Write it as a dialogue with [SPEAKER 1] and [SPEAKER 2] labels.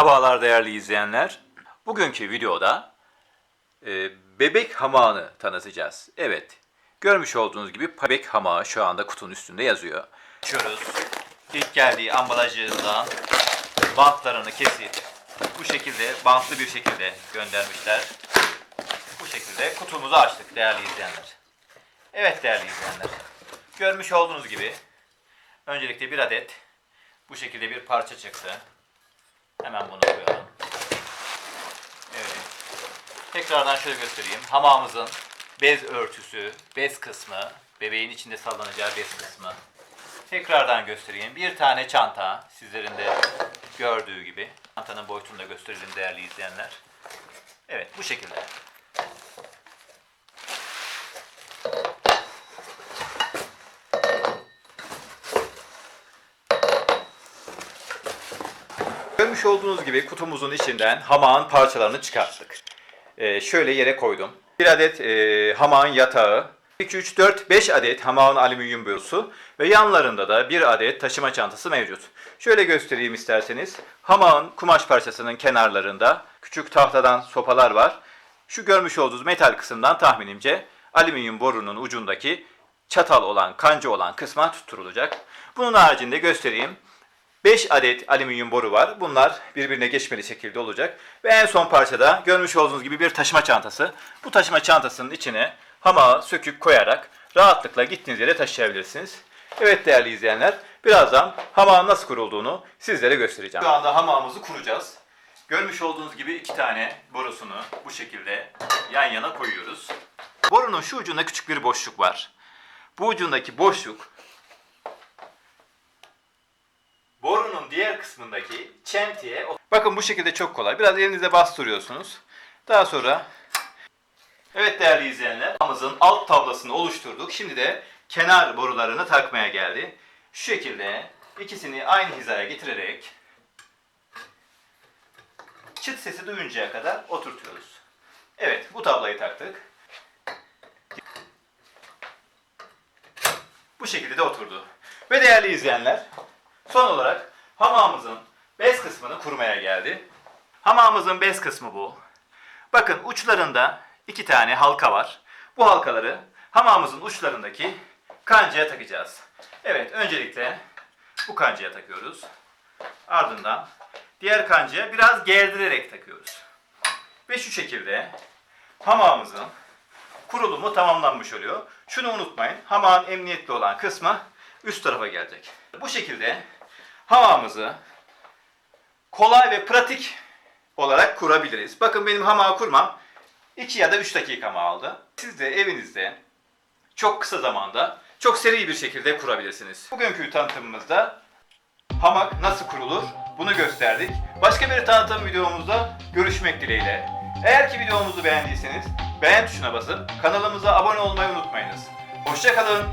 [SPEAKER 1] Merhabalar değerli izleyenler. Bugünkü videoda e, bebek hamağını tanıtacağız. Evet, görmüş olduğunuz gibi bebek hamağı şu anda kutunun üstünde yazıyor. Açıyoruz. İlk geldiği ambalajından bantlarını kesip bu şekilde bantlı bir şekilde göndermişler. Bu şekilde kutumuzu açtık değerli izleyenler. Evet değerli izleyenler. Görmüş olduğunuz gibi öncelikle bir adet bu şekilde bir parça çıktı. Hemen bunu koyalım. Evet. Tekrardan şöyle göstereyim. Hamamımızın bez örtüsü, bez kısmı, bebeğin içinde sallanacağı bez kısmı. Tekrardan göstereyim. Bir tane çanta, sizlerin de gördüğü gibi. Çantanın boyutunu da gösterelim değerli izleyenler. Evet, bu şekilde. Görmüş olduğunuz gibi kutumuzun içinden hamağın parçalarını çıkarttık. Ee, şöyle yere koydum. Bir adet e, hamağın yatağı, 2, 3, 4, 5 adet hamağın alüminyum borusu ve yanlarında da bir adet taşıma çantası mevcut. Şöyle göstereyim isterseniz. Hamağın kumaş parçasının kenarlarında küçük tahtadan sopalar var. Şu görmüş olduğunuz metal kısımdan tahminimce alüminyum borunun ucundaki çatal olan, kanca olan kısma tutturulacak. Bunun haricinde göstereyim. 5 adet alüminyum boru var. Bunlar birbirine geçmeli şekilde olacak. Ve en son parçada görmüş olduğunuz gibi bir taşıma çantası. Bu taşıma çantasının içine hamağı söküp koyarak rahatlıkla gittiğiniz yere taşıyabilirsiniz. Evet değerli izleyenler, birazdan hamağın nasıl kurulduğunu sizlere göstereceğim. Şu anda hamağımızı kuracağız. Görmüş olduğunuz gibi iki tane borusunu bu şekilde yan yana koyuyoruz. Borunun şu ucunda küçük bir boşluk var. Bu ucundaki boşluk borunun diğer kısmındaki çentiye... Bakın bu şekilde çok kolay. Biraz elinize bastırıyorsunuz. Daha sonra... Evet değerli izleyenler, hamamızın alt tablasını oluşturduk. Şimdi de kenar borularını takmaya geldi. Şu şekilde ikisini aynı hizaya getirerek çıt sesi duyuncaya kadar oturtuyoruz. Evet, bu tablayı taktık. Bu şekilde de oturdu. Ve değerli izleyenler, son olarak hamamımızın bez kısmını kurmaya geldi. Hamamımızın bez kısmı bu. Bakın uçlarında iki tane halka var. Bu halkaları hamamımızın uçlarındaki kancaya takacağız. Evet, öncelikle bu kancaya takıyoruz. Ardından diğer kancaya biraz gerdirerek takıyoruz. Ve şu şekilde hamamımızın kurulumu tamamlanmış oluyor. Şunu unutmayın. Hamağın emniyetli olan kısmı üst tarafa gelecek. Bu şekilde hamamımızı kolay ve pratik olarak kurabiliriz. Bakın benim hamağı kurmam 2 ya da 3 dakikamı aldı. Siz de evinizde çok kısa zamanda çok seri bir şekilde kurabilirsiniz. Bugünkü tanıtımımızda hamak nasıl kurulur bunu gösterdik. Başka bir tanıtım videomuzda görüşmek dileğiyle. Eğer ki videomuzu beğendiyseniz beğen tuşuna basıp kanalımıza abone olmayı unutmayınız. Hoşçakalın.